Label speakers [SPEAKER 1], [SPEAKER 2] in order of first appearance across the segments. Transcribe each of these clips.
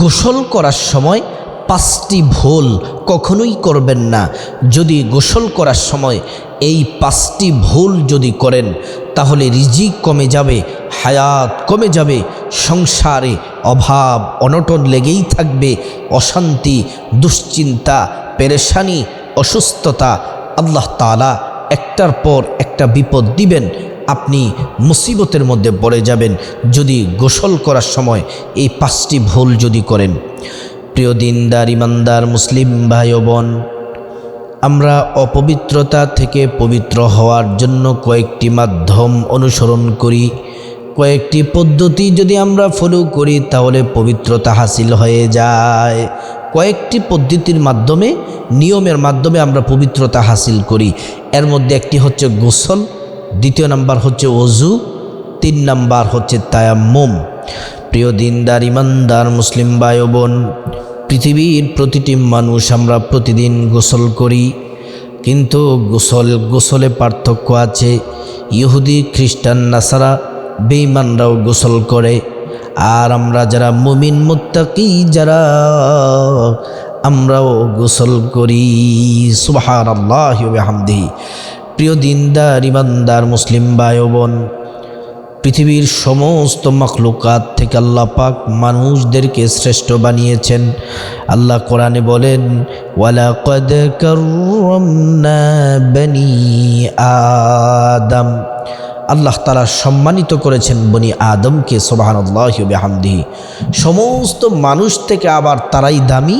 [SPEAKER 1] গোসল করার সময় পাঁচটি ভুল কখনোই করবেন না। যদি গোসল করার সময় এই পাঁচটি ভুল যদি করেন, তাহলে রিজিক কমে যাবে, হায়াত কমে যাবে, সংসারে অভাব অনটন লেগেই থাকবে, অশান্তি, দুশ্চিন্তা, পেরেশানি, অসুস্থতা, আল্লাহ তালা একটার পর একটা বিপদ দিবেন। আপনি মুসিবতের মধ্যে পড়ে যাবেন যদি গোসল করার সময় এই পাঁচটি ভুল যদি করেন। প্রিয় দিনদার, ইমানদার, মুসলিম ভাই বোন, আমরা অপবিত্রতা থেকে পবিত্র হওয়ার জন্য কয়েকটি মাধ্যম অনুসরণ করি। কয়েকটি পদ্ধতি যদি আমরা ফলো করি, তাহলে পবিত্রতা হাসিল হয়ে যায়। কয়েকটি পদ্ধতির মাধ্যমে, নিয়মের মাধ্যমে আমরা পবিত্রতা হাসিল করি। এর মধ্যে একটি হচ্ছে গোসল। দ্বিতীয় নাম্বার হচ্ছে অজু তিন নাম্বার হচ্ছে তায়াম্মুম। প্রিয় দিনদার, ইমানদার, মুসলিম ও বোন পৃথিবীর প্রতিটি মানুষ আমরা প্রতিদিন গোসল করি, কিন্তু গোসল, গোসলে পার্থক্য আছে। ইহুদি, খ্রিস্টান, নাসারা বেইমানরাও গোসল করে। আর আমরা যারা মুমিন, মুত্তাকি, যারা আমরাও গোসল করি। সুবাহান আল্লাহ হামদি প্রিয় দিনদার, ইমানদার, মুসলিম ভাই বোন পৃথিবীর সমস্ত মখলুকাত থেকে আল্লাহ পাক মানুষদেরকে শ্রেষ্ঠ বানিয়েছেন। আল্লাহ কোরআনে বলেন, ওয়ালাকদ কাররামনা বনি আদম। আল্লাহ তালা সম্মানিত করেছেন বনি আদমকে সোবাহানল্লাহামদিহি সমস্ত মানুষ থেকে আবার তারাই দামি,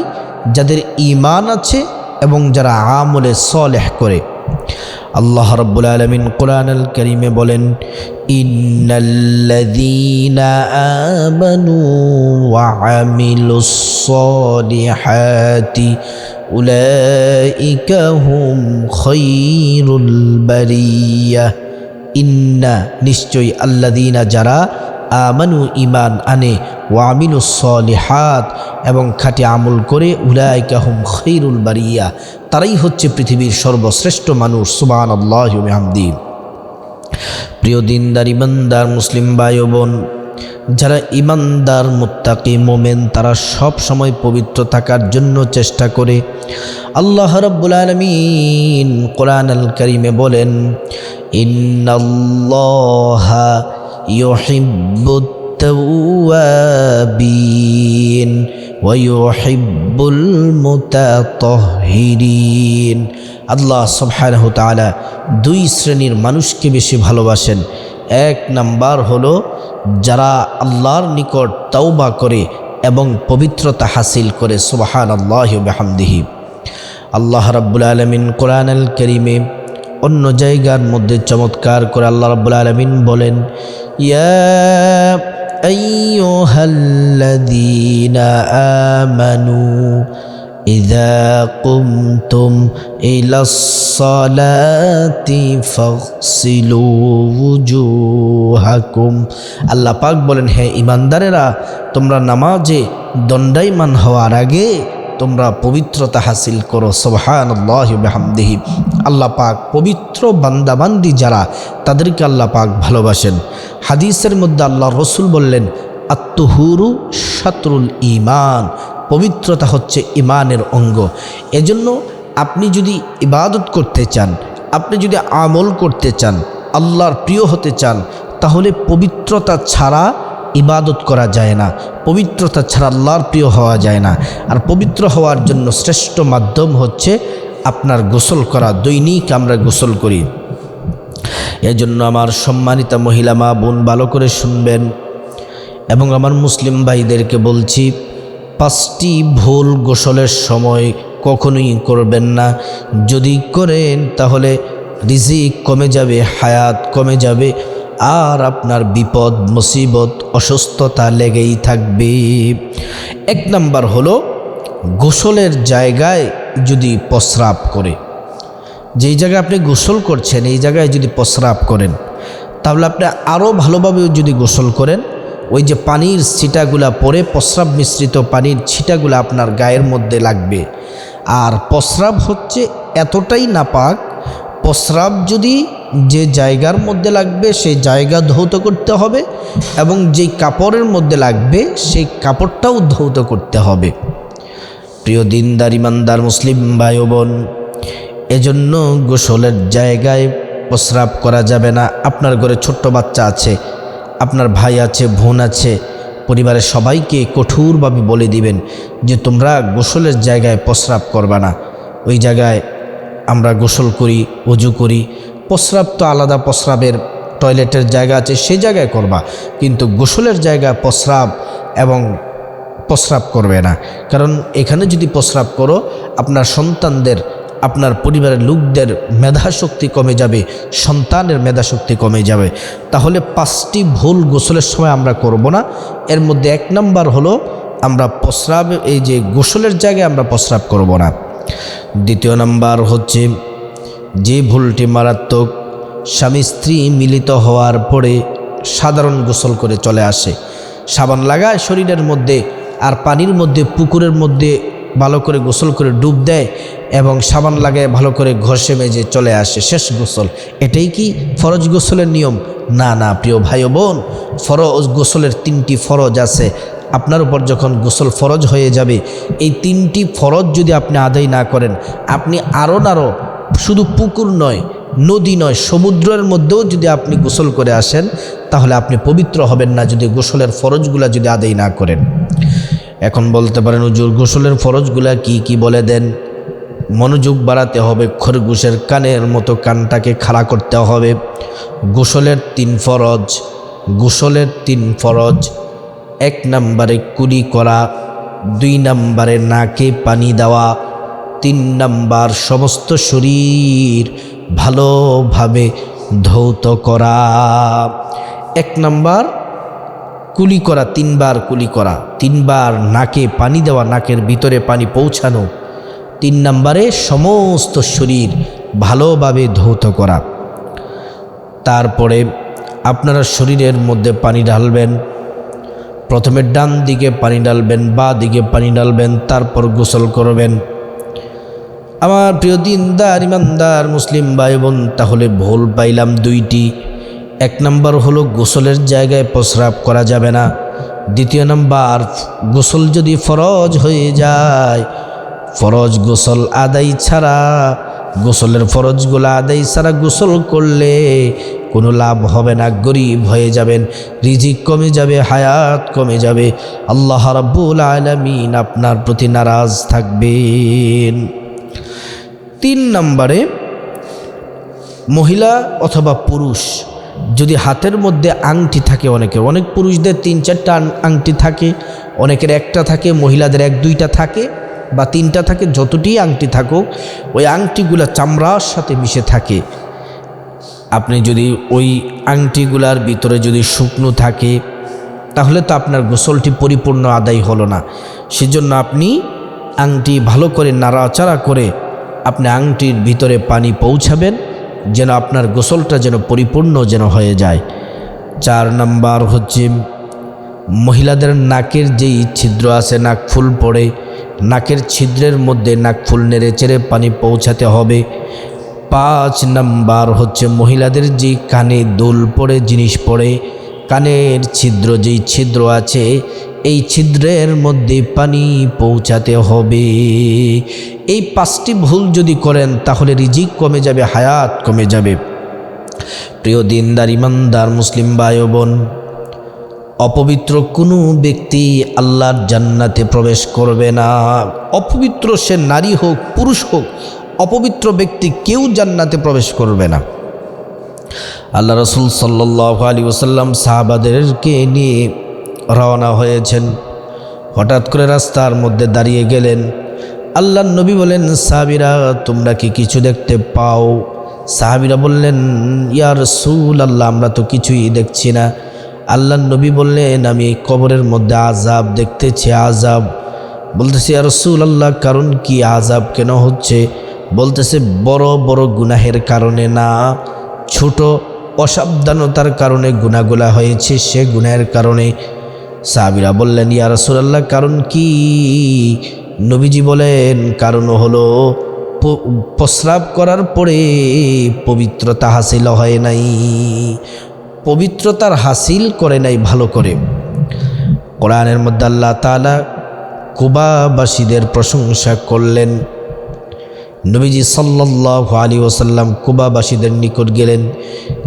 [SPEAKER 1] যাদের ইমান আছে এবং যারা আমলে সলেহ করে। আল্লাহ রব্বুল আলমিন কোরআন আল করিমে বলেন, ইন্নাল্লাযীনা আমানু ওয়া আমিলুস হুম খায়রুল ইন্না, নিশ্চয়ই আল্লাদিনা যারা আমানু ইমান আনে ওয়ামিনু সলিহাত, এবং খাটি আমল করে উলাইকা হুম খৈরুল বারিয়া। তারাই হচ্ছে পৃথিবীর সর্বশ্রেষ্ঠ মানুষ সুবান আল্লাহ প্রিয় দিনদার ইমানদার মুসলিম বায়ু বোন যারা ইমানদার মুত্তাকি, মোমেন, তারা সব সময় পবিত্র থাকার জন্য চেষ্টা করে। আল্লাহ রব্বুল আলমিন কোরআন আল করিমে বলেন, ইন্নাল্লাহা ওয়ুহিব্বুল মুতাতাহহিরিন আল্লাহ সুবহানাহু তাআলা দুই শ্রেণির মানুষকে বেশি ভালোবাসেন। এক নাম্বার হলো যারা আল্লাহর নিকট তাওবা করে এবং পবিত্রতা হাসিল করে সুবাহান আল্লাহ বেহামদিহি। আল্লাহ রাব্বুল আলমিন কোরআন আল করিমে অন্য জায়গার মধ্যে চমৎকার করে আল্লাহ রাব্বুল আলমিন বলেন, ইয়া أيها الذين آمنوا إذا قمتم إلى الصلاة فاغسلوا وجوهكم আল্লাহ পাক বলেন হে ইমানদারেরা তোমরা নামাজে দণ্ডায়মান হওয়ার আগে তোমরা পবিত্রতা হাসিল করো সোহান আল্লাহামদিহি আল্লাহ পাক পবিত্র বান্দাবান্দি যারা, তাদেরকে আল্লাহ পাক ভালোবাসেন। হাদিসের মধ্যে আল্লাহ রসুল বললেন আত্মহুরু শাতরুল ইমান পবিত্রতা হচ্ছে ইমানের অঙ্গ। এজন্য আপনি যদি ইবাদত করতে চান, আপনি যদি আমল করতে চান, আল্লাহর প্রিয় হতে চান, তাহলে পবিত্রতা ছাড়া ইবাদত করা যায় না, পবিত্রতা ছাড়া আল্লাহর প্রিয় হওয়া যায় না। আর পবিত্র হওয়ার জন্য শ্রেষ্ঠ মাধ্যম হচ্ছে আপনার গোসল করা, দৈনিক আমরা গোসল করি। এজন্য আমার সম্মানিতা মহিলা মা বোন ভালো করে শুনবেন এবং আমার মুসলিম ভাইদেরকে বলছি, পাঁচটি ভুল গোসলের সময় কখনোই করবেন না। যদি করেন তাহলে রিজিক কমে যাবে, হায়াত কমে যাবে। আর আপনার বিপদ, মুসিবত, অসুস্থতা লেগেই থাকবে। এক নাম্বার হলো, গোসলের জায়গায় যদি প্রস্রাব করে। যেই জায়গায় আপনি গোসল করছেন, এই জায়গায় যদি প্রস্রাব করেন, তাহলে আপনি আরও ভালোভাবে যদি গোসল করেন, ওই যে পানির ছিটাগুলা পরে প্রস্রাব মিশ্রিত পানির ছিটাগুলা আপনার গায়ের মধ্যে লাগবে। আর প্রস্রাব হচ্ছে এতটাই নাপাক প্রস্রাব যদি যে জায়গার মধ্যে লাগবে, সেই জায়গা ধৌত করতে হবে এবং যেই কাপড়ের মধ্যে লাগবে, সেই কাপড়টাও ধৌত করতে হবে। প্রিয় দিনদার, ইমানদার, মুসলিম ভাই বোন, এজন্য গোসলের জায়গায় প্রস্রাব করা যাবে না। আপনার ঘরে ছোট্ট বাচ্চা আছে, আপনার ভাই আছে, বোন আছে, পরিবারের সবাইকে কঠোরভাবে বলে দিবেন যে তোমরা গোসলের জায়গায় প্রস্রাব করবা না। ওই জায়গায় আমরা গোসল করি, অজু করি, প্রস্রাব তো আলাদা প্রস্রাবের টয়লেটের জায়গা আছে সেই জায়গায় করবা। কিন্তু গোসলের জায়গা প্রস্রাব এবং প্রস্রাব করবে না। কারণ এখানে যদি প্রস্রাব করো, আপনার সন্তানদের, আপনার পরিবারের লোকদের মেধাশক্তি কমে যাবে, সন্তানের মেধাশক্তি কমে যাবে। তাহলে পাঁচটি ভুল গোসলের সময় আমরা করব না। এর মধ্যে এক নাম্বার হলো, আমরা প্রস্রাব, এই যে গোসলের জায়গায় আমরা প্রস্রাব করব না। দ্বিতীয় নাম্বার হচ্ছে, যে ভুলটি মারাত্মক, স্বামী স্ত্রী মিলিত হওয়ার পরে সাধারণ গোসল করে চলে আসে। সাবান লাগায় শরীরের মধ্যে আর পানির মধ্যে, পুকুরের মধ্যে ভালো করে গোসল করে ডুব দেয় এবং সাবান লাগায় ভালো করে ঘষে মেজে চলে আসে। শেষ গোসল। এটাই কি ফরজ গোসলের নিয়ম? না না, প্রিয় ভাই বোন, ফরজ গোসলের তিনটি ফরজ আছে। আপনার উপর যখন গোসল ফরজ হয়ে যাবে, এই তিনটি ফরজ যদি আপনি আদায় না করেন, আপনি আরও আরও শুধু পুকুর নয়, নদী নয়, সমুদ্রের মধ্যেও যদি আপনি গোসল করে আসেন, তাহলে আপনি পবিত্র হবেন না যদি গোসলের ফরজগুলা যদি আদায় না করেন। এখন বলতে পারেন, হুজুর, গোসলের ফরজগুলা কি কি বলে দেন? মনোযোগ বাড়াতে হবে, খরগোশের কানের মতো কানটাকে খাড়া করতে হবে। গোসলের তিন ফরজ, গোসলের তিন ফরজ এক নম্বরে কুলি করা, দুই নম্বরে নাকে পানি দেওয়া, তিন নাম্বার সমস্ত শরীর ভালোভাবে ধৌত করা। এক নাম্বার কুলি করা, তিনবার কুলি করা, তিনবার নাকে পানি দেওয়া, নাকের ভিতরে পানি পৌঁছানো। তিন নম্বরে সমস্ত শরীর ভালোভাবে ধৌত করা। তারপরে আপনারা শরীরের মধ্যে পানি ঢালবেন প্রথমে ডান দিকে পানি ডালবেন বা দিকে পানি ডালবেন তারপর গোসল করবেন। আমার প্রিয় দিনদার, ইমানদার মুসলিম ভাই বোন তাহলে ভুল পাইলাম দুইটি। এক নম্বর হলো গোসলের জায়গায় প্রস্রাব করা যাবে না। দ্বিতীয় নম্বর, গোসল যদি ফরজ হয়ে যায়, ফরজ গোসল আদায় ছাড়া গোসলের ফরজগুলো আদায় সারা গোসল করলে কোনো লাভ হবে না, গরিব হয়ে যাবেন, রিজিক কমে যাবে, হায়াত কমে যাবে। আল্লাহ রাব্বুল আলমিন আপনার প্রতি নারাজ থাকবেন। তিন নম্বরে, মহিলা অথবা পুরুষ, যদি হাতের মধ্যে আংটি থাকে অনেকের, অনেক পুরুষদের তিন চারটা আংটি থাকে, অনেকের একটা থাকে, মহিলাদের এক দুইটা থাকে বা তিনটা থাকে, যতটি আংটি থাকুক, ওই আংটিগুলো চামড়ার সাথে মিশে থাকে। আপনি যদি ওই আংটিগুলার ভিতরে যদি শুকনো থাকে, তাহলে তো আপনার গোসলটি পরিপূর্ণ আদায় হলো না। সেজন্য আপনি আংটি ভালো করে নাড়াচাড়া করে আপনি আংটির ভিতরে পানি পৌঁছাবেন, যেন আপনার গোসলটা যেন পরিপূর্ণ যেন হয়ে যায়। চার নাম্বার হচ্ছে, মহিলাদের নাকের যেই ছিদ্র আছে, নাক ফুল পড়ে নাকের ছিদ্রের মধ্যে নাক ফুল নেড়ে চেড়ে পানি পৌঁছাতে হবে। পাঁচ নাম্বার হচ্ছে মহিলাদের যে কানে দোল পড়ে, জিনিস পড়ে, কানের ছিদ্র যেই ছিদ্র আছে, এই ছিদ্রের মধ্যে পানি পৌঁছাতে হবে। এই পাঁচটি ভুল যদি করেন, তাহলে রিজিক কমে যাবে, হায়াত কমে যাবে। প্রিয় দিনদার, ইমানদার, মুসলিম ভাই ও বোন অপবিত্র কোনো ব্যক্তি আল্লাহর জান্নাতে প্রবেশ করবে না। অপবিত্র সে নারী হোক, পুরুষ হোক, অপবিত্র ব্যক্তি কেউ জান্নাতে প্রবেশ করবে না। আল্লাহ রসুল সাল্লাহ আলী ওসাল্লাম সাহাবাদেরকে নিয়ে রওনা হয়েছেন। হঠাৎ করে রাস্তার মধ্যে দাঁড়িয়ে গেলেন। আল্লাহ নবী বলেন, সাহাবিরা, তোমরা কি কিছু দেখতে পাও? সাহাবিরা বললেন ইয়ার সুল আল্লাহ আমরা তো কিছুই দেখছি না। আল্লাহ নবী বললেন, আমি কবরের মধ্যে আজাব দেখতেছি আজাব বলতেছি আর রসুল আল্লাহ কারণ কি আজাব কেন হচ্ছে? বলতেছে, বড় বড় গুনাহের কারণে না, ছোট অসাবধানতার কারণে গুনাগুলা হয়েছে, সে গুনাহের কারণে। সাহাবিরা বললেন, ইয়া রাসূলুল্লাহ, কারণ কি? নবীজি বলেন, কারণ হলো প্রস্রাব করার পরে পবিত্রতা হাসিল হয় নাই। পবিত্রতার হাসিল করে নাই ভালো করে। কোরআনের মধ্যে আল্লাহ তালা কুবাবাসীদের প্রশংসা করলেন। নবীজি সাল্লাহ আলী ওসাল্লাম কুবাবাসীদের নিকট গেলেন,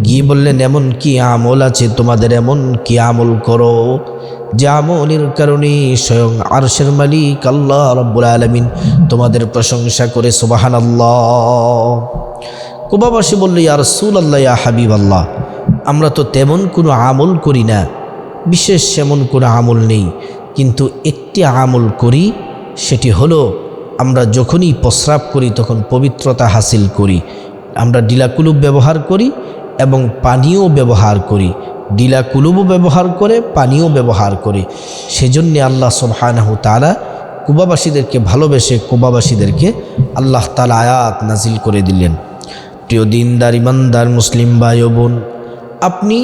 [SPEAKER 1] গিয়ে বললেন, এমন কি আমল আছে? তোমাদের এমন কি আমল করো যে আমলের কারণে স্বয়ং আরশের মালিক আল্লাহ রব্বুল আলমিন তোমাদের প্রশংসা করে সুবাহান আল্লাহ কুবাবাসী বলল, ইয়া সুল আল্লাহ ইয়া হাবিব আল্লাহ আমরা তো তেমন কোনো আমল করি না। বিশেষ সেমন কোনো আমল নেই। কিন্তু একটি আমল করি, সেটি হলো আমরা যখনই প্রস্রাব করি, তখন পবিত্রতা হাসিল করি। আমরা ডিলাকুলুব ব্যবহার করি এবং পানীয় ব্যবহার করি। ডিলাকুলুবও ব্যবহার করে, পানীয় ব্যবহার করে। সেজন্যে আল্লাহ সুবহানাহু তাআলা কুবাবাসীদেরকে ভালোবেসে কুবাবাসীদেরকে আল্লাহ তালা আয়াত নাজিল করে দিলেন। প্রিয় দিনদার, ইমানদার, মুসলিম ভাই বোন আপনি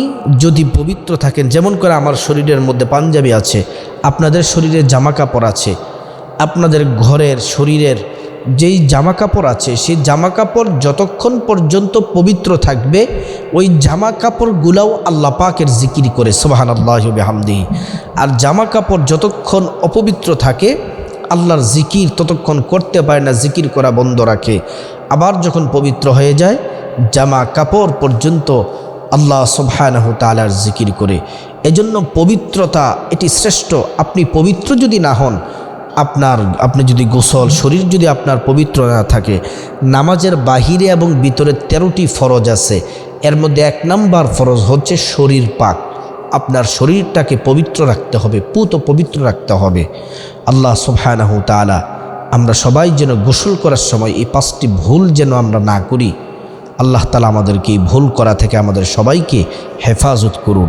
[SPEAKER 1] যদি পবিত্র থাকেন, যেমন করে আমার শরীরের মধ্যে পাঞ্জাবি আছে, আপনাদের শরীরে জামা কাপড় আছে, আপনাদের ঘরের শরীরের যেই জামা কাপড় আছে, সেই জামা কাপড় যতক্ষণ পর্যন্ত পবিত্র থাকবে, ওই জামা কাপড়গুলাও আল্লাহ পাকের জিকির করে সোবাহান আল্লাহ হামদি আর জামা কাপড় যতক্ষণ অপবিত্র থাকে, আল্লাহর জিকির ততক্ষণ করতে পারে না, জিকির করা বন্ধ রাখে। আবার যখন পবিত্র হয়ে যায় জামা কাপড় পর্যন্ত আল্লাহ সুবহানাহ তালার জিকির করে। এজন্য পবিত্রতা, এটি শ্রেষ্ঠ। আপনি পবিত্র যদি না হন, আপনার, আপনি যদি গোসল, শরীর যদি আপনার পবিত্র না থাকে, নামাজের বাহিরে এবং ভিতরে তেরোটি ফরজ আছে। এর মধ্যে এক নাম্বার ফরজ হচ্ছে শরীর পাক। আপনার শরীরটাকে পবিত্র রাখতে হবে, পুত পবিত্র রাখতে হবে। আল্লাহ সুবহানাহু তাআলা, আমরা সবাই যেন গোসল করার সময় এই পাঁচটি ভুল যেন আমরা না করি আল্লাহ তালা আমাদেরকে ভুল করা থেকে আমাদের সবাইকে হেফাজত করুন।